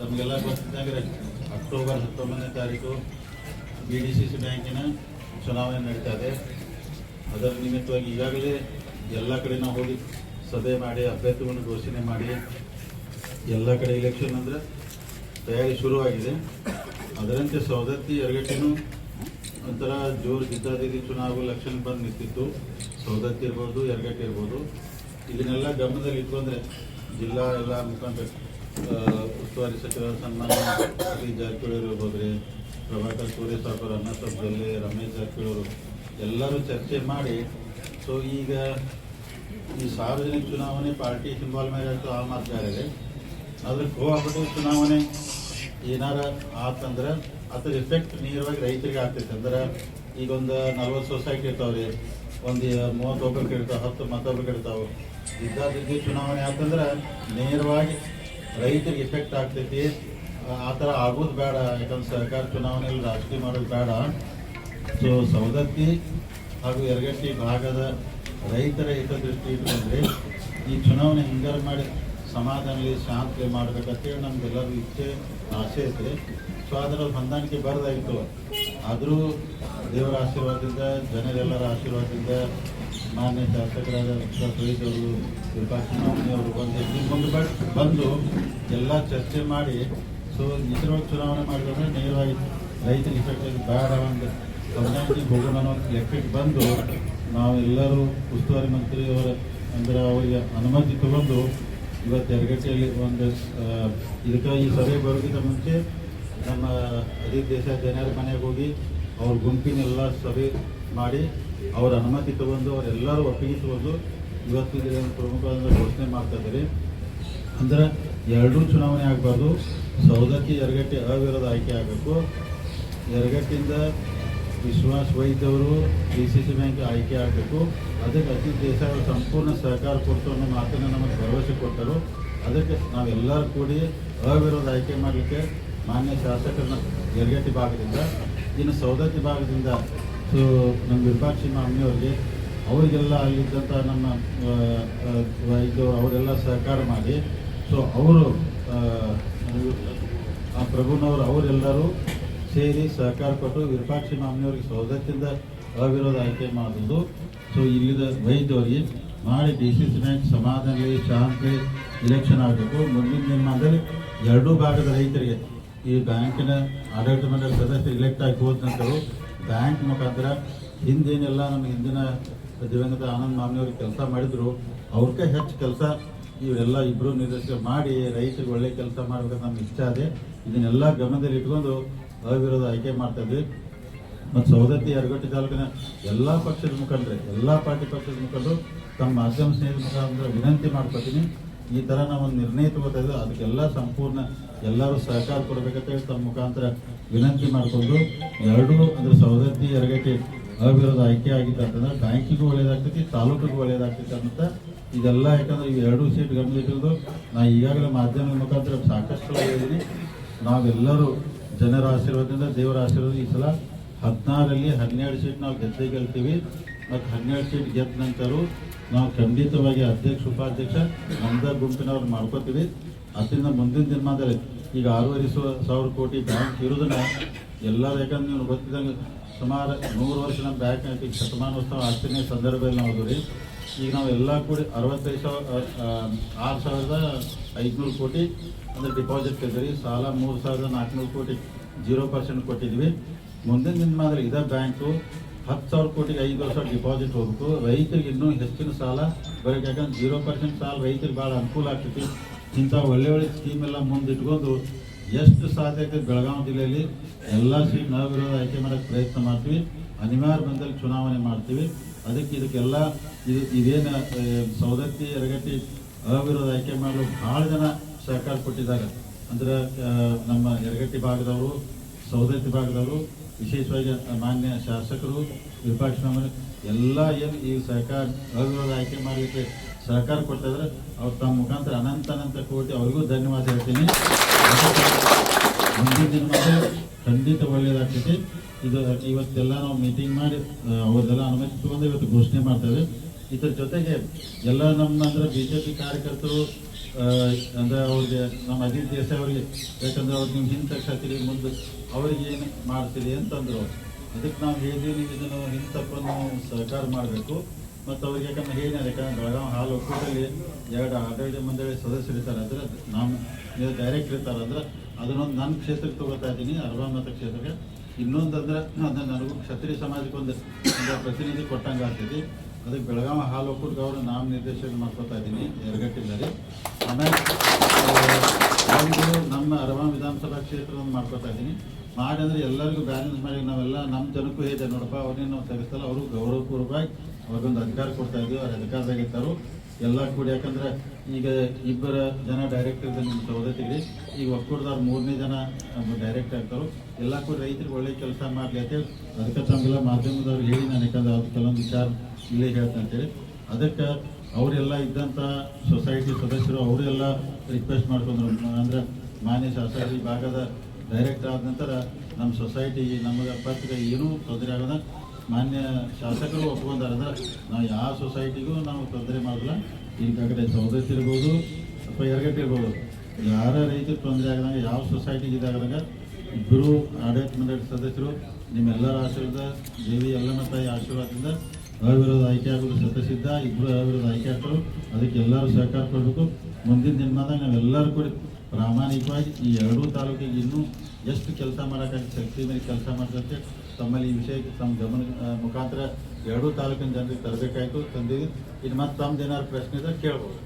ತಮಗೆಲ್ಲ ಗೊತ್ತಿದ್ದಂಗೆ ಅಕ್ಟೋಬರ್ ಹತ್ತೊಂಬತ್ತನೇ ತಾರೀಕು ಬಿ ಡಿ ಸಿ ಸಿ ಬ್ಯಾಂಕಿನ ಚುನಾವಣೆ ನಡೀತಾ ಇದೆ. ಅದರ ನಿಮಿತ್ತವಾಗಿ ಈಗಾಗಲೇ ಎಲ್ಲ ಕಡೆ ನಾವು ಹೋಗಿ ಸಭೆ ಮಾಡಿ, ಅಭ್ಯರ್ಥಿಗಳನ್ನು ಘೋಷಣೆ ಮಾಡಿ, ಎಲ್ಲ ಕಡೆ ಇಲೆಕ್ಷನ್ ಅಂದರೆ ತಯಾರಿ ಶುರುವಾಗಿದೆ. ಅದರಂತೆ ಸವದತ್ತಿ ಎರಗಟ್ಟಿನೂ ಒಂಥರ ಜೋರು ಜಿದ್ದಾದಿದ್ದಿ ಚುನಾವಣೆ ಲಕ್ಷಣ ಬಂದು ನಿಂತಿತ್ತು. ಸವದತ್ತಿ ಇರ್ಬೋದು ಎರಗಟ್ಟಿ ಇರ್ಬೋದು. ಇದನ್ನೆಲ್ಲ ಗಮನದಲ್ಲಿ ಇಟ್ಕೊಂಡ್ರೆ ಜಿಲ್ಲಾ ಎಲ್ಲ ಮುಖಾಂತರ ಉಸ್ತುವಾರಿ ಸಚಿವ ಸನ್ಮಾನ ಸತೀಶ್ ಜಾರಕಿಹೊಳಿ ಅವರು ಪ್ರಭಾಕರ್ ಸೂರ್ಯ ಸಾಕರ್ ಅನ್ನ ಜೊಲ್ಲೆ ರಮೇಶ್ ಜಾರಕಿಹೊಳಿ ಎಲ್ಲರೂ ಚರ್ಚೆ ಮಾಡಿ ಸೊ ಈಗ ಈ ಸಾರ್ವಜನಿಕ ಚುನಾವಣೆ ಪಾರ್ಟಿ ಸಿಂಬಾಲ್ ಮೇಲೆ ಆ ಮಾತಾಡಿದೆ ಆದರೆ ಇದೆ. ಅದ್ರ ಕೋಆಪರೇಟಿವ್ ಚುನಾವಣೆ ಏನಾರ ಆತಂದ್ರೆ, ಅದ್ರ ಎಫೆಕ್ಟ್ ನೇರವಾಗಿ ರೈತರಿಗೆ ಆಗ್ತೈತೆ. ಅಂದ್ರೆ ಈಗ ಒಂದು ನಲ್ವತ್ತು ಸೊಸೈಟಿ ಇರ್ತಾವ್ರಿ, ಒಂದು ಮೂವತ್ತು ಒಬ್ಬರು ಇರ್ತಾವೆ ಹತ್ತು ಮತ್ತೊಬ್ಬರು ಇರ್ತಾವೆ ಇದ್ದಾದಿದ್ದು ಚುನಾವಣೆ ಆತಂದ್ರೆ ನೇರವಾಗಿ ರೈತರಿಗೆ ಎಫೆಕ್ಟ್ ಆಗ್ತೈತಿ. ಆ- ಥರ ಆಗೋದು ಬೇಡ. ಯಾಕಂದ್ರೆ ಸರ್ಕಾರ ಚುನಾವಣೆಯಲ್ಲಿ ರಾಜಕೀಯ ಮಾಡೋದು ಬೇಡ. ಸೊ ಸವದತ್ತಿ ಹಾಗೂ ಯರಗಟ್ಟಿ ಭಾಗದ ರೈತರ ಹಿತದೃಷ್ಟಿ ಇಟ್ಕೊಂಡ್ರೆ ಈ ಚುನಾವಣೆ ಹಿಂಗಾರ ಮಾಡಿ ಸಮಾಧಾನಲಿ ಶಾಂತಿ ಮಾಡ್ಬೇಕಂತೇಳಿ ನಮ್ಗೆಲ್ಲರೂ ಇಚ್ಛೆ, ಆಸೆ ಐತೆ. ಸೊ ಅದರಲ್ಲಿ ಹೊಂದಾಣಿಕೆ ಬರದಾಯಿತು. ಆದರೂ ದೇವರ ಆಶೀರ್ವಾದದಿಂದ, ಜನರೆಲ್ಲರ ಆಶೀರ್ವಾದದಿಂದ ಮಾನ್ಯ ಶಾಸಕರಾದ ಸುರೇಶ್ ಅವರು ವಿಪಕ್ಷ ಅವರು ಬಂದು ಇಲ್ಲಿ ಬಟ್ ಬಂದು ಎಲ್ಲ ಚರ್ಚೆ ಮಾಡಿ, ಸೊ ನಿಜವಾಗಿ ಚುನಾವಣೆ ಮಾಡಿದ್ರೆ ನೇರವಾಗಿ ರೈತರ ಇಫೆಕ್ಟ್ ಬೇಡ ಒಂದು ಹೊಂದಾಣಿಕೆ ಹೋಗೋಣ ಅನ್ನೋ ಲೆಕ್ಕಕ್ಕೆ ಬಂದು ನಾವೆಲ್ಲರೂ ಉಸ್ತುವಾರಿ ಮಂತ್ರಿಯವರ ಅಂದ್ರೆ ಅವರಿಗೆ ಅನುಮತಿ ತಗೊಂಡು ಇವತ್ತು ಎರಗಟ್ಟಿಯಲ್ಲಿ ಒಂದು ಇದಕ್ಕೆ ಈ ಸಭೆ ಬರೋದಕ್ಕಿಂತ ಮುಂಚೆ ನಮ್ಮ ಅದೇ ದೇಶ ಜನರ ಮನೆಗೆ ಹೋಗಿ ಅವ್ರ ಗುಂಪಿನೆಲ್ಲ ಸಭೆ ಮಾಡಿ ಅವ್ರ ಅನುಮತಿ ತಗೊಂಡು ಅವರೆಲ್ಲರೂ ಒಪ್ಪಿಗೆ ತಗೊಂಡು ಇವತ್ತು ಪ್ರಮುಖವಾದ ಘೋಷಣೆ ಮಾಡ್ತಾ ಇದ್ದಾರೆ. ಅಂದ್ರೆ ಎರಡೂ ಚುನಾವಣೆ ಆಗಬಾರ್ದು. ಸೌದತ್ತಿ ಎರಗಟ್ಟಿ ಅವಿರೋಧ ಆಯ್ಕೆ ಆಗಬೇಕು. ಎರಗಟ್ಟಿಂದ ವಿಶ್ವಾಸ್ ವೈದ್ಯವರು ಡಿ ಸಿ ಸಿ ಬ್ಯಾಂಕ್ ಆಯ್ಕೆ ಆಗಬೇಕು. ಅದಕ್ಕೆ ಅತಿ ದೇಶ ಸಂಪೂರ್ಣ ಸಹಕಾರ ಕೊಡ್ತು ಅನ್ನೋ ಮಾತನ್ನು ನಮಗೆ ಭರವಸೆ ಕೊಟ್ಟರು. ಅದಕ್ಕೆ ನಾವೆಲ್ಲರೂ ಕೂಡಿ ಅವಿರೋಧ ಆಯ್ಕೆ ಮಾಡಲಿಕ್ಕೆ ಮಾನ್ಯ ಶಾಸಕರನ್ನ ಯರಗಟ್ಟಿ ಭಾಗದಿಂದ, ಇನ್ನು ಸೌದತ್ತಿ ಭಾಗದಿಂದ ಸೊ ನಮ್ಮ ವಿರೂಪಾಕ್ಷಿ ಮಾಮಿಯವ್ರಿಗೆ, ಅವರಿಗೆಲ್ಲ ಅಲ್ಲಿದ್ದಂಥ ನಮ್ಮ ಇದು ಅವರೆಲ್ಲ ಸಹಕಾರ ಮಾಡಿ ಸೊ ಅವರು, ಆ ಪ್ರಭುನವರು ಅವರೆಲ್ಲರೂ ಸೇರಿ ಸಹಕಾರ ಕೊಟ್ಟು ವಿರೂಪಾಕ್ಷಿ ಮಾಮಿಯವ್ರಿಗೆ ಸೌದತ್ತಿಂದ ಅವಿರೋಧ ಆಯ್ಕೆ ಮಾಡೋದು ಸೊ ಇಲ್ಲಿದ ವೈದ್ಯವರಿಗೆ ಮಾಡಿ ಡಿ ಸಿ ಸಿ ಬ್ಯಾಂಕ್ ಸಮಾಧಾನಲಿ ಶಾಂತಿ ಇಲೆಕ್ಷನ್ ಆಗಬೇಕು. ಮುಂದಿನ ದಿನಮಾನದಲ್ಲಿ ಎರಡೂ ಭಾಗದ ರೈತರಿಗೆ ಈ ಬ್ಯಾಂಕಿನ ಆಡಳಿತ ಮಂಡಳಿ ಸದಸ್ಯರು ಇಲೆಕ್ಟ್ ಆಗಿ ಹೋದ ನಂತರ ಬ್ಯಾಂಕ್ ಮುಖಾಂತರ ಹಿಂದೇನೆಲ್ಲ ನಮ್ಮ ಹಿಂದಿನ ದಿವಂಗತ ಆನಂದ್ ಮಾಮನಿಯವರು ಕೆಲಸ ಮಾಡಿದ್ರು ಅವ್ರಿಗೆ ಹೆಚ್ಚು ಕೆಲಸ ಇವರೆಲ್ಲ ಇಬ್ಬರು ನಿರ್ದೇಶಕ ಮಾಡಿ ರೈತರಿಗೆ ಒಳ್ಳೆ ಕೆಲಸ ಮಾಡ್ಬೇಕಂತ ನಮ್ಗೆ ಇಷ್ಟ ಇದೆ. ಇದನ್ನೆಲ್ಲ ಗಮನದಲ್ಲಿ ಇಟ್ಕೊಂಡು ಅವಿರೋಧ ಆಯ್ಕೆ ಮಾಡ್ತಾ ಇದ್ವಿ. ಮತ್ತು ಸೌದತ್ತಿ ಯರಗಟ್ಟಿ ತಾಲೂಕಿನ ಎಲ್ಲ ಪಕ್ಷದ ಮುಖಂಡರು, ಎಲ್ಲ ಪಾರ್ಟಿ ಪಕ್ಷದ ಮುಖಂಡರು ತಮ್ಮ ಮಾಧ್ಯಮ ಸ್ನೇಹಿತರ ಮುಖಾಂತರ ವಿನಂತಿ ಮಾಡ್ಕೊತೀನಿ. ಈ ಥರ ನಾವು ಒಂದು ನಿರ್ಣಯ ತಗೋತಾ ಇದ್ದೀವಿ ಅದಕ್ಕೆಲ್ಲ ಸಂಪೂರ್ಣ ಎಲ್ಲರೂ ಸಹಕಾರ ಕೊಡಬೇಕಂತ ಹೇಳಿ ತಮ್ಮ ಮುಖಾಂತರ ವಿನಂತಿ ಮಾಡಿಕೊಂಡು ಎರಡೂ ಅಂದರೆ ಸವದತ್ತಿ ಎರಗಟ್ಟಿ ಅವಿರೋಧ ಆಯ್ಕೆ ಆಗಿತ್ತು ಅಂತಂದ್ರೆ ಬ್ಯಾಂಕಿಗೂ ಒಳ್ಳೇದಾಗ್ತೈತಿ, ತಾಲೂಕಿಗೂ ಒಳ್ಳೇದಾಗ್ತೈತಿ ಅಂತ ಇದೆಲ್ಲ ಯಾಕಂದ್ರೆ ಈ ಎರಡೂ ಸೀಟ್ ಗಮನಿಸಿರೋದು ನಾ ಈಗಾಗಲೇ ಮಾಧ್ಯಮದ ಮುಖಾಂತರ ಸಾಕಷ್ಟು ಹೇಳಿದ್ದೀನಿ. ನಾವೆಲ್ಲರೂ ಜನರ ಆಶೀರ್ವಾದದಿಂದ ದೇವರ ಆಶೀರ್ವಾದ ಈ ಸಲ ಹದಿನಾರಲ್ಲಿ ಹನ್ನೆರಡು ಸೀಟ್ ನಾವು ಗೆದ್ದೇ ಗೆಲ್ತೀವಿ. ಮತ್ತು ಹನ್ನೆರಡು ಸೀಟ್ ಗೆದ್ದ ನಂತರ ನಾವು ಖಂಡಿತವಾಗಿ ಅಧ್ಯಕ್ಷ, ಉಪಾಧ್ಯಕ್ಷ ನಮ್ದ ಗುಂಪಿನವ್ರು ಮಾಡ್ಕೋತೀವಿ. ಅದರಿಂದ ಮುಂದಿನ ದಿನಮಾನದಲ್ಲಿ ಈಗ ಆರೂವರೆ ಸಾವಿರ ಕೋಟಿ ಬ್ಯಾಂಕ್ ಇರೋದನ್ನ ಎಲ್ಲರೂ ಯಾಕಂದ್ರೆ ನೀವು ಗೊತ್ತಿದ್ದಂಗೆ ಸುಮಾರು ನೂರು ವರ್ಷ ನಮ್ಮ ಬ್ಯಾಂಕ್ ಈಗ ಶತಮಾನೋತ್ಸವ ಆಚರಣೆ ಸಂದರ್ಭದಲ್ಲಿ ನಾವು ರೀ ಈಗ ನಾವು ಎಲ್ಲ ಕೂಡಿ ಅರವತ್ತೈದು ಸಾವಿರ ಆರು ಸಾವಿರದ ಐದುನೂರು ಕೋಟಿ ಅಂದರೆ ಡಿಪಾಸಿಟ್ ತೆಗೆದ್ರಿ ಸಾಲ ಮೂರು ಸಾವಿರದ ನಾಲ್ಕುನೂರು ಕೋಟಿ, ಜೀರೋ ಪರ್ಸೆಂಟ್ ಕೊಟ್ಟಿದ್ವಿ. ಮುಂದಿನ ದಿನಮಾನದಲ್ಲಿ ಇದೇ ಬ್ಯಾಂಕು ಹತ್ತು ಸಾವಿರ ಕೋಟಿಗೆ ಐದು ವರ್ಷ ಡಿಪಾಸಿಟ್ ಹೋಗ್ಬೇಕು. ರೈತರಿಗೆ ಇನ್ನೂ ಹೆಚ್ಚಿನ ಸಾಲ ಬರೋಕೆ ಯಾಕಂದ್ರೆ ಜೀರೋ ಪರ್ಸೆಂಟ್ ಸಾಲ ರೈತರಿಗೆ ಭಾಳ ಅನುಕೂಲ ಆಗ್ತೈತಿ. ಇಂಥ ಒಳ್ಳೆ ಒಳ್ಳೆ ಸ್ಕೀಮ್ ಎಲ್ಲ ಮುಂದಿಟ್ಕೊಂಡು ಎಷ್ಟು ಸಾಧ್ಯ ಆಗ್ತದೆ ಬೆಳಗಾವಿ ಜಿಲ್ಲೆಯಲ್ಲಿ ಎಲ್ಲ ಸೀಟ್ ನಾವು ವಿರೋಧ ಆಯ್ಕೆ ಮಾಡೋಕ್ಕೆ ಪ್ರಯತ್ನ ಮಾಡ್ತೀವಿ. ಅನಿವಾರ್ಯ ಬಂದಲ್ಲಿ ಚುನಾವಣೆ ಮಾಡ್ತೀವಿ. ಅದಕ್ಕೆ ಇದಕ್ಕೆಲ್ಲ ಇದು ಇದೇನು ಆ, ಸೌದತ್ತಿ ಎರಗಟ್ಟಿ ಅವಿರೋಧ ಆಯ್ಕೆ ಮಾಡಲು ಭಾಳ ಜನ ಸಹಕಾರ ಕೊಟ್ಟಿದ್ದಾರೆ. ಅಂದ್ರೆ ನಮ್ಮ ಎರಗಟ್ಟಿ ಭಾಗದವರು ಸವದತ್ತಿ ಭಾಗದವರು ವಿಶೇಷವಾಗಿ ಮಾನ್ಯ ಶಾಸಕರು ವಿಪಕ್ಷ ಎಲ್ಲ ಏನು ಈ ಸಹಕಾರ ಅವಿರೋಧ ಆಯ್ಕೆ ಮಾಡಲಿಕ್ಕೆ ಸಹಕಾರ ಕೊಟ್ಟಿದ್ರೆ ಅವ್ರು ತಮ್ಮ ಮುಖಾಂತರ ಅನಂತ ಅನಂತ ಕೋಟಿ ಅವ್ರಿಗೂ ಧನ್ಯವಾದ ಹೇಳ್ತೀನಿ. ಮುಂದಿನ ದಿನ ಖಂಡಿತ ಒಳ್ಳೆಯದಾಗ್ತೈತಿ ಇದು ಇವತ್ತೆಲ್ಲ ನಾವು ಮೀಟಿಂಗ್ ಮಾಡಿ ಅವ್ರದ್ದೆಲ್ಲ ಅನುಮತಿ ತಗೊಂಡು ಇವತ್ತು ಘೋಷಣೆ ಮಾಡ್ತೇವೆ ಇದ್ರ ಜೊತೆಗೆ ಎಲ್ಲ ನಮ್ಮ ಅಂದ್ರೆ ಬಿ ಜೆ ಪಿ ಕಾರ್ಯಕರ್ತರು ಅಂದ್ರೆ ಅವ್ರಿಗೆ ನಮ್ಮ ಅಜಿತ್ ದೇಸಾಯಿ ಅವರಿಗೆ, ಯಾಕಂದ್ರೆ ಅವ್ರಿಗೆ ನೀವು ಹಿಂದೆ ತಕ್ಷತ್ರಿ ಮುಂದೆ ಅವ್ರಿಗೆ ಏನು ಮಾಡ್ತೀರಿ ಅಂತಂದ್ರು ಅದಕ್ಕೆ ನಾವು ಹೇಳಿದ್ವಿ, ನೀವು ಇದನ್ನು ಹಿಂದೆ ತಪ್ಪನ್ನು ಸಹಕಾರ ಮಾಡಬೇಕು. ಮತ್ತು ಅವ್ರಿಗೆ ಯಾಕಂದ್ರೆ ಹೇಳಿದ್ದಾರೆ ಯಾಕಂದ್ರೆ ಬೆಳಗಾವಿ ಹಾಲು ಒಕ್ಕೂಟದಲ್ಲಿ ಎರಡು ಆಡಳಿತ ಮಂಡಳಿ ಸದಸ್ಯರು ಇರ್ತಾರೆ, ಅಂದ್ರೆ ನಾವು ನೀವು ಡೈರೆಕ್ಟ್ ಇರ್ತಾರೆ, ಅಂದ್ರೆ ಅದನ್ನೊಂದು ನನ್ನ ಕ್ಷೇತ್ರಕ್ಕೆ ತಗೋತಾ ಇದ್ದೀನಿ ಅರ್ವಾಮತ ಕ್ಷೇತ್ರಕ್ಕೆ. ಇನ್ನೊಂದು ಅಂದ್ರೆ ಅದನ್ನ ನನಗೂ ಕ್ಷತ್ರಿಯ ಸಮಾಜಕ್ಕೆ ಒಂದು ಒಂದು ಪ್ರತಿನಿಧಿ ಕೊಟ್ಟಂಗೆ ಆಗ್ತೈತಿ. ಅದಕ್ಕೆ ಬೆಳಗಾವಿ ಹಾಲು ಒಕ್ಕೂಟಕ್ಕೆ ಅವರು ನಾಮ ನಿರ್ದೇಶನ ಮಾಡ್ಕೊತಾ ಇದ್ದೀನಿ, ಎರಗಟ್ಟಿದ್ದಾರೆ. ಆಮೇಲೆ ನಮ್ಮ ಅರವಾ ವಿಧಾನಸಭಾ ಕ್ಷೇತ್ರವನ್ನು ಮಾಡ್ಕೊತಾ ಇದ್ದೀನಿ. ಮಾಡಿ ಅಂದರೆ ಎಲ್ಲರಿಗೂ ಬ್ಯಾಲೆನ್ಸ್ ಮಾಡಿ, ನಾವೆಲ್ಲ ನಮ್ಮ ಜನಕ್ಕೂ ಹೇಳಿದೆ ನೋಡಪ್ಪ ಅವ್ರನ್ನೇನು ನಾವು ತೆಗೆಸ್ತಲ್ಲ ಅವರು ಗೌರವಪೂರ್ವವಾಗಿ ಅವ್ರಿಗೊಂದು ಅಧಿಕಾರ ಕೊಡ್ತಾ ಇದ್ದೀವಿ, ಅವ್ರ ಅಧಿಕಾರದಾಗ ಇರ್ತಾರೋ. ಎಲ್ಲ ಕೂಡ ಯಾಕಂದ್ರೆ ಈಗ ಇಬ್ಬರ ಜನ ಇದ್ದಾರೆ ನಿಮ್ಮ ಸೌದತ್ತಿಗೆ ಈಗ ಒಕ್ಕೂಟದವ್ರು ಮೂರನೇ ಜನ ಡೈರೆಕ್ಟ್ ಆಗ್ತಾರೋ. ಎಲ್ಲ ಕೂಡ ರೈತರಿಗೆ ಒಳ್ಳೆ ಕೆಲಸ ಮಾಡಲಿ ಅಂತೇಳಿ ಅದಕ್ಕೆ ತಮಗೆಲ್ಲ ಮಾಧ್ಯಮದವ್ರು ಹೇಳಿ ನಾನು ಯಾಕಂದ್ರೆ ಅದು ಕೆಲವೊಂದು ವಿಚಾರ ಇಲ್ಲೇ ಹೇಳ್ತಾ ಅಂತೇಳಿ ಅದಕ್ಕೆ ಅವರೆಲ್ಲ ಇದ್ದಂಥ ಸೊಸೈಟಿ ಸದಸ್ಯರು ಅವರೆಲ್ಲ ರಿಕ್ವೆಸ್ಟ್ ಮಾಡ್ಕೊಂಡ್ರು. ಅಂದ್ರೆ ಮಾನ್ಯ ಶಾಸಕರು ಈ ಭಾಗದ ಡೈರೆಕ್ಟರ್ ಆದ ನಂತರ ನಮ್ಮ ಸೊಸೈಟಿ ನಮಗೆ ಪತ್ರಿಕೆ ಏನೂ ತೊಂದರೆ ಆಗದ ಮಾನ್ಯ ಶಾಸಕರು ಒಪ್ಕೊಂಡಾರದ ನಾವು ಯಾವ ಸೊಸೈಟಿಗೂ ನಾವು ತೊಂದರೆ ಮಾಡಲ್ಲ. ಈಗ ಕಡೆ ಸೌದತ್ತಿ ಇರ್ಬೋದು, ಅಥವಾ ಇರ್ಬೋದು. ಯಾರ ರೈತರು ತೊಂದರೆ ಆಗದಂಗೆ, ಯಾವ ಸೊಸೈಟಿಗೆ ಇದಾಗದಂಗೆ ಇಬ್ಬರು ಆಡಳಿತ ಮಂಡಳಿ ಸದಸ್ಯರು, ನಿಮ್ಮೆಲ್ಲರ ಆಶೀರ್ವಾದ, ದೇವಿ ಎಲ್ಲಮ್ಮ ತಾಯಿ ಆಶೀರ್ವಾದದಿಂದ ಅವಿರೋಧ ಆಯ್ಕೆ ಆಗೋದು ಸತಸಿದ್ಧ ಇಬ್ಬರು ಅವಿರೋಧ ಆಯ್ಕೆ ಅದಕ್ಕೆ ಎಲ್ಲರೂ ಸಹಕಾರ ಕೊಡಬೇಕು. ಮುಂದಿನ ದಿನಮಾನದಾಗ ನಾವೆಲ್ಲರೂ ಕೂಡ ಪ್ರಾಮಾಣಿಕವಾಗಿ ಈ ಎರಡೂ ತಾಲೂಕಿಗೆ ಇನ್ನೂ ಎಷ್ಟು ಕೆಲಸ ಮಾಡೋಕ್ಕಾಗಿ ಶಕ್ತಿ ಮೇಲೆ ಕೆಲಸ ಮಾಡ್ತಂತೆ ತಮ್ಮಲ್ಲಿ ಈ ವಿಷಯಕ್ಕೆ ತಮ್ಮ ಗಮನ ಮುಖಾಂತರ ಎರಡೂ ತಾಲೂಕಿನ ಜನರಿಗೆ ತರಬೇಕಾಯಿತು ತಂದಿದ್ದು ಇನ್ನು ಮತ್ತೆ ತಮ್ಮದೇನಾದ್ರು ಪ್ರಶ್ನೆ ಇದ್ರೆ ಕೇಳ್ಬೋದು.